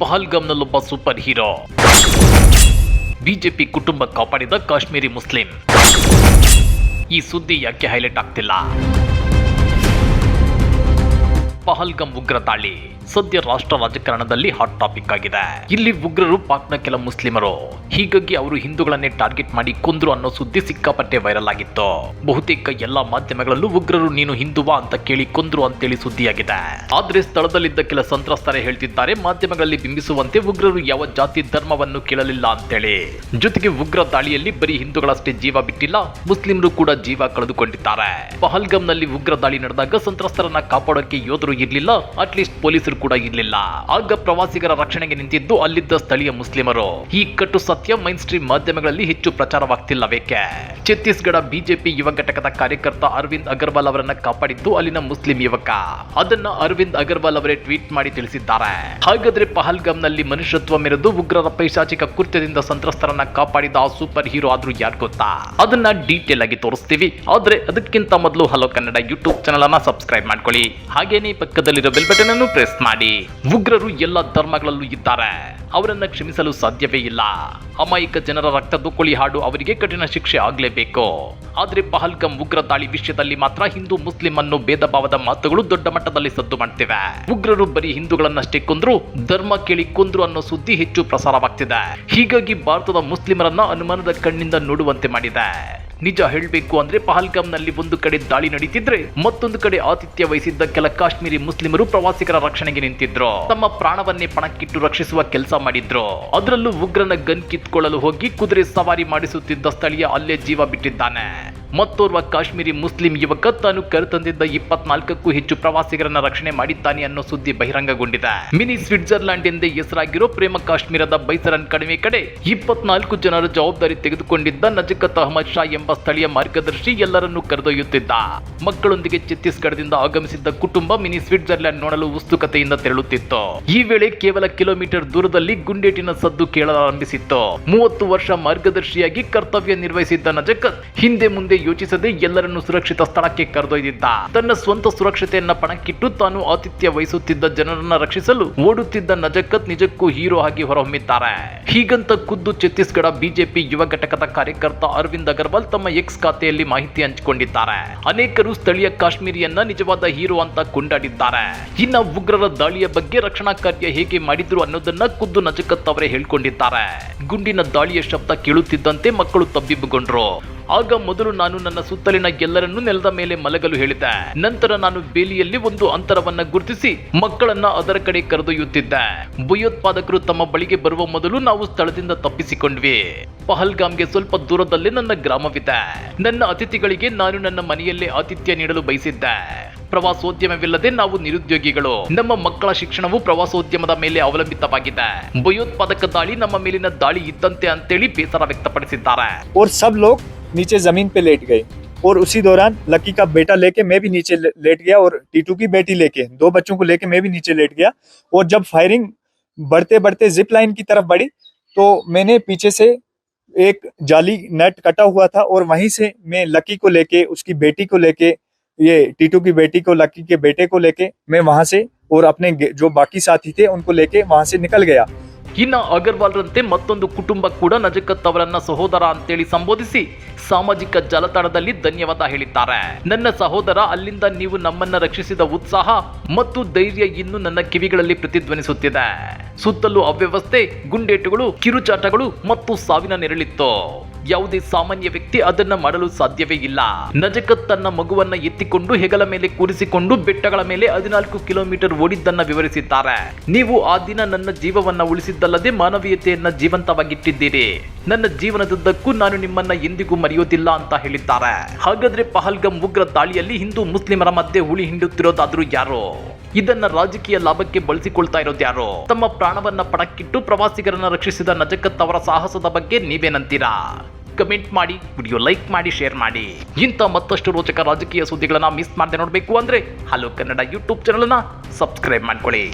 ಪಹಲ್ಗಾಮ್ನಲ್ಲೊಬ್ಬ super hero. BJP ಕುಟುಂಬ ಕಾಪಾಡಿದ Kashmiri Muslim. ಈ ಸುದ್ದಿ ಯಾಕೆ ಹೈಲೈಟ್ ಆಗ್ತಿಲ್ಲ? ಪಹಲ್ಗಮ್ ಉಗ್ರ ದಾಳಿ ಸದ್ಯ ರಾಷ್ಟ್ರ ರಾಜಕಾರಣದಲ್ಲಿ ಹಾಟ್ ಟಾಪಿಕ್ ಆಗಿದೆ. ಇಲ್ಲಿ ಉಗ್ರರು ಪಾಕ್ನ ಕೆಲ ಮುಸ್ಲಿಮರು. ಹೀಗಾಗಿ ಅವರು ಹಿಂದೂಗಳನ್ನೇ ಟಾರ್ಗೆಟ್ ಮಾಡಿ ಕೊಂದ್ರು ಅನ್ನೋ ಸುದ್ದಿ ಸಿಕ್ಕಾಪಟ್ಟೆ ವೈರಲ್ ಆಗಿತ್ತು. ಬಹುತೇಕ ಎಲ್ಲಾ ಮಾಧ್ಯಮಗಳಲ್ಲೂ ಉಗ್ರರು ನೀನು ಹಿಂದುವಾ ಅಂತ ಕೇಳಿ ಕೊಂದ್ರು ಅಂತೇಳಿ ಸುದ್ದಿಯಾಗಿದೆ. ಆದ್ರೆ ಸ್ಥಳದಲ್ಲಿದ್ದ ಕೆಲ ಸಂತ್ರಸ್ತರೇ ಹೇಳ್ತಿದ್ದಾರೆ, ಮಾಧ್ಯಮಗಳಲ್ಲಿ ಬಿಂಬಿಸುವಂತೆ ಉಗ್ರರು ಯಾವ ಜಾತಿ ಧರ್ಮವನ್ನು ಕೇಳಲಿಲ್ಲ ಅಂತೇಳಿ. ಜೊತೆಗೆ ಉಗ್ರ ದಾಳಿಯಲ್ಲಿ ಬರೀ ಹಿಂದೂಗಳಷ್ಟೇ ಜೀವ ಬಿಟ್ಟಿಲ್ಲ, ಮುಸ್ಲಿಮರು ಕೂಡ ಜೀವ ಕಳೆದುಕೊಂಡಿದ್ದಾರೆ. ಪಹಲ್ಗಂನಲ್ಲಿ ಉಗ್ರ ದಾಳಿ ನಡೆದಾಗ ಸಂತ್ರಸ್ತರನ್ನ ಕಾಪಾಡೋಕೆ ಯೋಧರು ಇರ್ಲಿಲ್ಲ, ಅಟ್ಲೀಸ್ಟ್ ಪೊಲೀಸರು ಕೂಡ ಇರ್ಲಿಲ್ಲ ಆಗ ಪ್ರವಾಸಿಗರ ರಕ್ಷಣೆಗೆ ನಿಂತಿದ್ದು ಅಲ್ಲಿದ್ದ ಸ್ಥಳೀಯ ಮುಸ್ಲಿಮರು. ಈ ಕಟ್ಟು ಸತ್ಯ ಮೈನ್ ಸ್ಟ್ರೀಮ್ ಮಾಧ್ಯಮಗಳಲ್ಲಿ ಹೆಚ್ಚು ಪ್ರಚಾರವಾಗ್ತಿಲ್ಲವೇಕೆ? ಛತ್ತೀಸ್ಗಢ ಬಿಜೆಪಿ ಯುವ ಘಟಕದ ಕಾರ್ಯಕರ್ತ ಅರವಿಂದ್ ಅಗರ್ವಾಲ್ ಅವರನ್ನ ಕಾಪಾಡಿದ್ದು ಅಲ್ಲಿನ ಮುಸ್ಲಿಂ ಯುವಕ. ಅದನ್ನ ಅರವಿಂದ್ ಅಗರ್ವಾಲ್ ಅವರೇ ಟ್ವೀಟ್ ಮಾಡಿ ತಿಳಿಸಿದ್ದಾರೆ. ಹಾಗಾದ್ರೆ ಪಹಲ್ಗಾಮ್ನಲ್ಲಿ ಮನುಷ್ಯತ್ವ ಮೆರೆದು ಉಗ್ರರ ಪೈಶಾಚಿಕ ಕೃತ್ಯದಿಂದ ಸಂತ್ರಸ್ತರನ್ನ ಕಾಪಾಡಿದ ಆ ಸೂಪರ್ ಹೀರೋ ಆದ್ರೂ ಯಾರು ಗೊತ್ತಾ? ಅದನ್ನ ಡೀಟೇಲ್ ಆಗಿ ತೋರಿಸ್ತೀವಿ. ಆದ್ರೆ ಅದಕ್ಕಿಂತ ಮೊದಲು ಹಲೋ ಕನ್ನಡ ಯೂಟ್ಯೂಬ್ ಚಾನಲ್ ಅನ್ನ ಸಬ್ಸ್ಕ್ರೈಬ್ ಮಾಡ್ಕೊಳ್ಳಿ. ಹಾಗೇನೇ ಪಕ್ಕದಲ್ಲಿರೋ ಬೆಲ್ ಬಟನ್ ಅನ್ನು ಪ್ರೆಸ್ ಮಾಡಿ ಉಗ್ರರು ಎಲ್ಲ ಧರ್ಮಗಳಲ್ಲೂ ಇದ್ದಾರೆ. ಅವರನ್ನ ಕ್ಷಮಿಸಲು ಸಾಧ್ಯವೇ ಇಲ್ಲ. ಅಮಾಯಕ ಜನರ ರಕ್ತ ದುಕ್ಕುಳಿ ಹಾಡು ಅವರಿಗೆ ಕಠಿಣ ಶಿಕ್ಷೆ ಆಗಲೇಬೇಕು. ಆದ್ರೆ ಪಹಲ್ಗಂ ಉಗ್ರ ದಾಳಿ ವಿಷಯದಲ್ಲಿ ಮಾತ್ರ ಹಿಂದೂ ಮುಸ್ಲಿಂ ಅನ್ನು ಭೇದ ಭಾವದ ಮಾತುಗಳು ದೊಡ್ಡ ಮಟ್ಟದಲ್ಲಿ ಸದ್ದು ಮಾಡ್ತಿವೆ. ಉಗ್ರರು ಬರೀ ಹಿಂದೂಗಳನ್ನಷ್ಟೇ ಕೊಂದ್ರು, ಧರ್ಮ ಕೇಳಿ ಕೊಂದ್ರು ಅನ್ನೋ ಸುದ್ದಿ ಹೆಚ್ಚು ಪ್ರಸಾರವಾಗ್ತಿದೆ. ಹೀಗಾಗಿ ಭಾರತದ ಮುಸ್ಲಿಮರನ್ನ ಅನುಮಾನದ ಕಣ್ಣಿಂದ ನೋಡುವಂತೆ ಮಾಡಿದೆ. ನಿಜ ಹೇಳಬೇಕು ಅಂದ್ರೆ ಪಹಲ್ಗಾಮ್ನಲ್ಲಿ ಒಂದು ಕಡೆ ದಾಳಿ ನಡೀತಿದ್ರೆ ಮತ್ತೊಂದು ಕಡೆ ಆತಿಥ್ಯ ವಹಿಸಿದ್ದ ಕೆಲ ಕಾಶ್ಮೀರಿ ಮುಸ್ಲಿಮರು ಪ್ರವಾಸಿಗರ ರಕ್ಷಣೆಗೆ ನಿಂತಿದ್ರು. ತಮ್ಮ ಪ್ರಾಣವನ್ನೇ ಪಣಕ್ಕಿಟ್ಟು ರಕ್ಷಿಸುವ ಕೆಲಸ ಮಾಡಿದ್ರು. ಅದರಲ್ಲೂ ಉಗ್ರನ ಗನ್ ಕಿತ್ಕೊಳ್ಳಲು ಹೋಗಿ ಕುದುರೆ ಸವಾರಿ ಮಾಡಿಸುತ್ತಿದ್ದ ಸ್ಥಳೀಯ ಅಲ್ಲೇ ಜೀವ ಬಿಟ್ಟಿದ್ದಾನೆ. ಮತ್ತೋರ್ವ ಕಾಶ್ಮೀರಿ ಮುಸ್ಲಿಂ ಯುವಕ ತಾನು ಕರೆತಂದಿದ್ದ ಇಪ್ಪತ್ನಾಲ್ಕಕ್ಕೂ ಹೆಚ್ಚು ಪ್ರವಾಸಿಗರನ್ನ ರಕ್ಷಣೆ ಮಾಡಿದ್ದಾನೆ ಅನ್ನೋ ಸುದ್ದಿ ಬಹಿರಂಗಗೊಂಡಿದೆ. ಮಿನಿ ಸ್ವಿಟ್ಜರ್ಲ್ಯಾಂಡ್ ಎಂದೇ ಹೆಸರಾಗಿರೋ ಪ್ರೇಮ ಕಾಶ್ಮೀರದ ಬೈಸರನ್ ಕಣಿವೆ ಕಡೆ ಇಪ್ಪತ್ನಾಲ್ಕು ಜನರ ಜವಾಬ್ದಾರಿ ತೆಗೆದುಕೊಂಡಿದ್ದ ನಜಕತ್ ಅಹಮದ್ ಶಾ ಎಂಬ ಸ್ಥಳೀಯ ಮಾರ್ಗದರ್ಶಿ ಎಲ್ಲರನ್ನೂ ಕರೆದೊಯ್ಯುತ್ತಿದ್ದ. ಮಕ್ಕಳೊಂದಿಗೆ ಛತ್ತೀಸ್ಗಢದಿಂದ ಆಗಮಿಸಿದ್ದ ಕುಟುಂಬ ಮಿನಿ ಸ್ವಿಟ್ಜರ್ಲ್ಯಾಂಡ್ ನೋಡಲು ಉತ್ಸುಕತೆಯಿಂದ ತೆರಳುತ್ತಿತ್ತು. ಈ ವೇಳೆ ಕೇವಲ ಕಿಲೋಮೀಟರ್ ದೂರದಲ್ಲಿ ಗುಂಡೇಟಿನ ಸದ್ದು ಕೇಳಲಾರಂಭಿಸಿತ್ತು. ಮೂವತ್ತು ವರ್ಷ ಮಾರ್ಗದರ್ಶಿಯಾಗಿ ಕರ್ತವ್ಯ ನಿರ್ವಹಿಸಿದ್ದ ನಜಕತ್ ಹಿಂದೆ ಮುಂದೆ ಯೋಚಿಸದೆ ಎಲ್ಲರನ್ನು ಸುರಕ್ಷಿತ ಸ್ಥಳಕ್ಕೆ ಕರೆದೊಯ್ದಿದ್ದ. ತನ್ನ ಸ್ವಂತ ಸುರಕ್ಷತೆಯನ್ನ ಪಣಕ್ಕಿಟ್ಟು ತಾನು ಆತಿಥ್ಯ ವಹಿಸುತ್ತಿದ್ದ ಜನರನ್ನ ರಕ್ಷಿಸಲು ಓಡುತ್ತಿದ್ದ ನಜಕತ್ ನಿಜಕ್ಕೂ ಹೀರೋ ಆಗಿ ಹೊರಹೊಮ್ಮಿದ್ದಾರೆ. ಹೀಗಂತ ಖುದ್ದು ಛತ್ತೀಸ್ಗಢ ಬಿಜೆಪಿ ಯುವ ಘಟಕದ ಕಾರ್ಯಕರ್ತ ಅರವಿಂದ್ ಅಗರ್ವಾಲ್ ತಮ್ಮ ಎಕ್ಸ್ ಖಾತೆಯಲ್ಲಿ ಮಾಹಿತಿ ಹಂಚಿಕೊಂಡಿದ್ದಾರೆ. ಅನೇಕರು ಸ್ಥಳೀಯ ಕಾಶ್ಮೀರಿಯನ್ನ ನಿಜವಾದ ಹೀರೋ ಅಂತ ಕೊಂಡಾಡಿದ್ದಾರೆ. ಇನ್ನ ಉಗ್ರರ ದಾಳಿಯ ಬಗ್ಗೆ ರಕ್ಷಣಾ ಕಾರ್ಯ ಹೇಗೆ ಮಾಡಿದ್ರು ಅನ್ನೋದನ್ನ ಖುದ್ದು ನಜಕತ್ ಅವರೇ ಹೇಳ್ಕೊಂಡಿದ್ದಾರೆ. ಗುಂಡಿನ ದಾಳಿಯ ಶಬ್ದ ಕೇಳುತ್ತಿದ್ದಂತೆ ಮಕ್ಕಳು ತಬ್ಬಿಬ್ಬುಗೊಂಡ್ರು. ಆಗ ಮೊದಲು ನಾನು ನನ್ನ ಸುತ್ತಲಿನ ಎಲ್ಲರನ್ನೂ ನೆಲದ ಮೇಲೆ ಮಲಗಲು ಹೇಳಿದ್ದೆ. ನಂತರ ನಾನು ಬೇಲಿಯಲ್ಲಿ ಒಂದು ಅಂತರವನ್ನ ಗುರುತಿಸಿ ಮಕ್ಕಳನ್ನ ಅದರ ಕಡೆ ಕರೆದೊಯ್ಯುತ್ತಿದ್ದೆ. ಭಯೋತ್ಪಾದಕರು ತಮ್ಮ ಬಳಿಗೆ ಬರುವ ಮೊದಲು ನಾವು ಸ್ಥಳದಿಂದ ತಪ್ಪಿಸಿಕೊಂಡ್ವಿ. ಪಹಲ್ಗಾಮ್ಗೆ ಸ್ವಲ್ಪ ದೂರದಲ್ಲೇ ನನ್ನ ಗ್ರಾಮವಿದೆ. ನನ್ನ ಅತಿಥಿಗಳಿಗೆ ನಾನು ನನ್ನ ಮನೆಯಲ್ಲೇ ಆತಿಥ್ಯ ನೀಡಲು ಬಯಸಿದ್ದೆ. ಪ್ರವಾಸೋದ್ಯಮವಿಲ್ಲದೆ ನಾವು ನಿರುದ್ಯೋಗಿಗಳು. ನಮ್ಮ ಮಕ್ಕಳ ಶಿಕ್ಷಣವು ಪ್ರವಾಸೋದ್ಯಮದ ಮೇಲೆ ಅವಲಂಬಿತವಾಗಿದೆ. ಭಯೋತ್ಪಾದಕ ದಾಳಿ ನಮ್ಮ ಮೇಲಿನ ದಾಳಿ ಇದ್ದಂತೆ ಅಂತೇಳಿ ಬೇಸರ ವ್ಯಕ್ತಪಡಿಸಿದ್ದಾರೆ. नीचे ज़मीन पे लेट गए और उसी दौरान लकी का बेटा लेके मैं भी नीचे लेट गया और टीटू की बेटी लेके, दो बच्चों को लेके मैं भी नीचे लेट गया। और जब फायरिंग बढ़ते बढ़ते जिप लाइन की तरफ़ बढ़ी तो मैंने पीछे से एक जाली नेट कटा हुआ था और वहीं से मैं लकी को लेके, उसकी बेटी को लेके, ये टीटू की बेटी को, लकी के बेटे को लेके मैं वहाँ से और अपने जो बाकी साथी थे, उनको लेके वहाँ से निकल गया। ಇನ್ನ ಅಗರ್ವಾಲ್ರಂತೆ ಮತ್ತೊಂದು ಕುಟುಂಬ ಕೂಡ ನಜಕತ್ ಅವರನ್ನ ಸಹೋದರ ಅಂತೇಳಿ ಸಂಬೋಧಿಸಿ ಸಾಮಾಜಿಕ ಜಾಲತಾಣದಲ್ಲಿ ಧನ್ಯವಾದ ಹೇಳಿದ್ದಾರೆ. ನನ್ನ ಸಹೋದರ, ಅಲ್ಲಿಂದ ನೀವು ನಮ್ಮನ್ನ ರಕ್ಷಿಸಿದ ಉತ್ಸಾಹ ಮತ್ತು ಧೈರ್ಯ ಇನ್ನು ನನ್ನ ಕಿವಿಗಳಲ್ಲಿ ಪ್ರತಿಧ್ವನಿಸುತ್ತಿದೆ. ಸುತ್ತಲೂ ಅವ್ಯವಸ್ಥೆ, ಗುಂಡೇಟುಗಳು, ಕಿರುಚಾಟಗಳು ಮತ್ತು ಸಾವಿನ ನೆರಳಿತ್ತು. ಯಾವುದೇ ಸಾಮಾನ್ಯ ವ್ಯಕ್ತಿ ಅದನ್ನ ಮಾಡಲು ಸಾಧ್ಯವೇ ಇಲ್ಲ. ನಜಕತ್ ತನ್ನ ಮಗುವನ್ನ ಎತ್ತಿಕೊಂಡು ಹೆಗಲ ಮೇಲೆ ಕೂರಿಸಿಕೊಂಡು ಬೆಟ್ಟಗಳ ಮೇಲೆ ಹದಿನಾಲ್ಕು ಕಿಲೋಮೀಟರ್ ಓಡಿದ್ದನ್ನ ವಿವರಿಸಿದ್ದಾರೆ. ನೀವು ಆ ದಿನ ನನ್ನ ಜೀವವನ್ನ ಉಳಿಸಿದ್ದಲ್ಲದೆ ಮಾನವೀಯತೆಯನ್ನ ಜೀವಂತವಾಗಿಟ್ಟಿದ್ದೀರಿ. ನನ್ನ ಜೀವನದುದ್ದಕ್ಕೂ ನಾನು ನಿಮ್ಮನ್ನ ಎಂದಿಗೂ ಮರೆಯೋದಿಲ್ಲ ಅಂತ ಹೇಳಿದ್ದಾರೆ. ಹಾಗಾದ್ರೆ ಪಹಲ್ಗಂ ಉಗ್ರ ದಾಳಿಯಲ್ಲಿ ಹಿಂದೂ ಮುಸ್ಲಿಮರ ಮಧ್ಯೆ ಹುಳಿ ಹಿಂಡುತ್ತಿರೋದಾದ್ರೂ ಯಾರು? ಇದನ್ನ ರಾಜಕೀಯ ಲಾಭಕ್ಕೆ ಬಳಸಿಕೊಳ್ತಾ ಇರೋದು ಯಾರು? ತಮ್ಮ ಪ್ರಾಣವನ್ನ ಪಣಕ್ಕಿಟ್ಟು ಪ್ರವಾಸಿಗರನ್ನ ರಕ್ಷಿಸಿದ ನಜಕತ್ ಅವರ ಸಾಹಸದ ಬಗ್ಗೆ ನೀವೇನಂತೀರಾ ಕಮೆಂಟ್ ಮಾಡಿ ವಿಡಿಯೋ ಲೈಕ್ ಮಾಡಿ ಶೇರ್ ಮಾಡಿ. ಇಂಥ ಮತ್ತಷ್ಟು ರೋಚಕ ರಾಜಕೀಯ ಸುದ್ದಿಗಳನ್ನ ಮಿಸ್ ಮಾಡದೆ ನೋಡಬೇಕು ಅಂದ್ರೆ ಹಲೋ ಕನ್ನಡ ಯೂಟ್ಯೂಬ್ ಚಾನಲ್ನ ಸಬ್ಸ್ಕ್ರೈಬ್ ಮಾಡ್ಕೊಳ್ಳಿ.